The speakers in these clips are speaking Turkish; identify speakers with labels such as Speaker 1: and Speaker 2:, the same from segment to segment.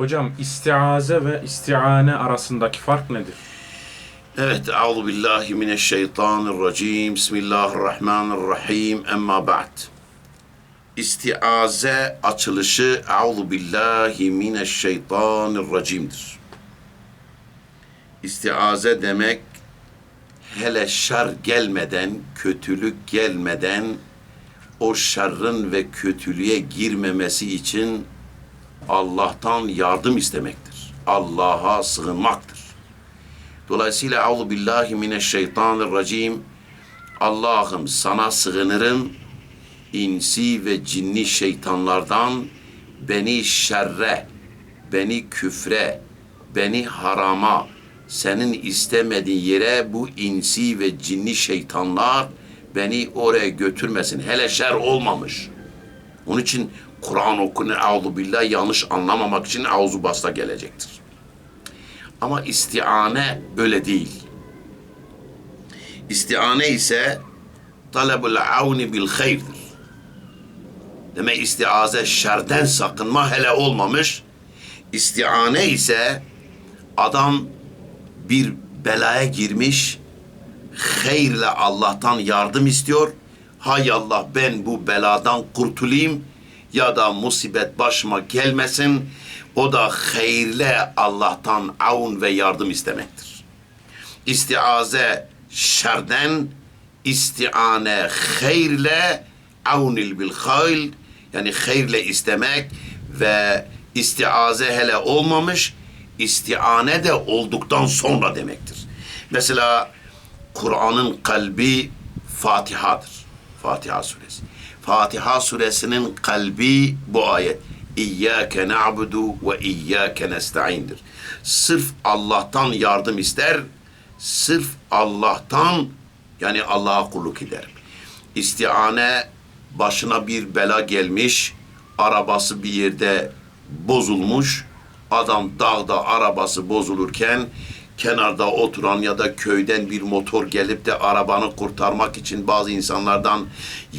Speaker 1: Hocam istiaze ve istiane arasındaki fark nedir?
Speaker 2: Evet, Euzu billahi mineşşeytanirracim. Bismillahirrahmanirrahim. Emma ba'd. İstiaze açılışı Euzu billahi mineşşeytanirracim'dir. İstiaze demek hele şer gelmeden, kötülük gelmeden o şerrin ve kötülüğe girmemesi için Allah'tan yardım istemektir. Allah'a sığınmaktır. Dolayısıyla Euzu billahi mineşşeytanirracim. Allah'ım sana sığınırım. İnsi ve cinni şeytanlardan beni şerre, beni küfre, beni harama, senin istemediğin yere bu insi ve cinni şeytanlar beni oraya götürmesin. Hele şer olmamış. Onun için Kur'an okunu Euzu billah yanlış anlamamak için Euzu basta gelecektir. Ama istiane öyle değil. İstiane ise talebul avni bil hayırdır. Demek istiaze şerden sakınma hele olmamış. İstiane ise adam bir belaya girmiş, hayırla Allah'tan yardım istiyor. Hay Allah ben bu beladan kurtulayım ya da musibet başıma gelmesin. O da hayırle Allah'tan avun ve yardım istemektir. İstiaze şerden, istiane hayırle avnil bil hayl yani hayırle istemek ve istiaze hele olmamış, istiane de olduktan sonra demektir. Mesela Kur'an'ın kalbi Fatiha'dır. Fatiha suresi. Fatiha suresinin kalbi bu ayet. İyyâke na'budu ve iyyâke nesta'indir. Sırf Allah'tan yardım ister, sırf Allah'tan yani Allah'a kulluk ederim. İstiane başına bir bela gelmiş, arabası bir yerde bozulmuş, adam dağda arabası bozulurken kenarda oturan ya da köyden bir motor gelip de arabanı kurtarmak için bazı insanlardan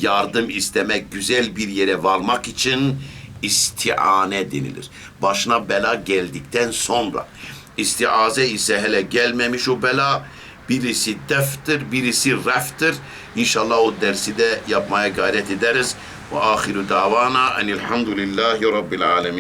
Speaker 2: yardım istemek, güzel bir yere varmak için istiane denilir. Başına bela geldikten sonra. İstiaze ise hele gelmemiş o bela, birisi deftir, birisi reftir. İnşallah o dersi de yapmaya gayret ederiz. Ve ahiru davana enilhamdülillahi rabbil alemin.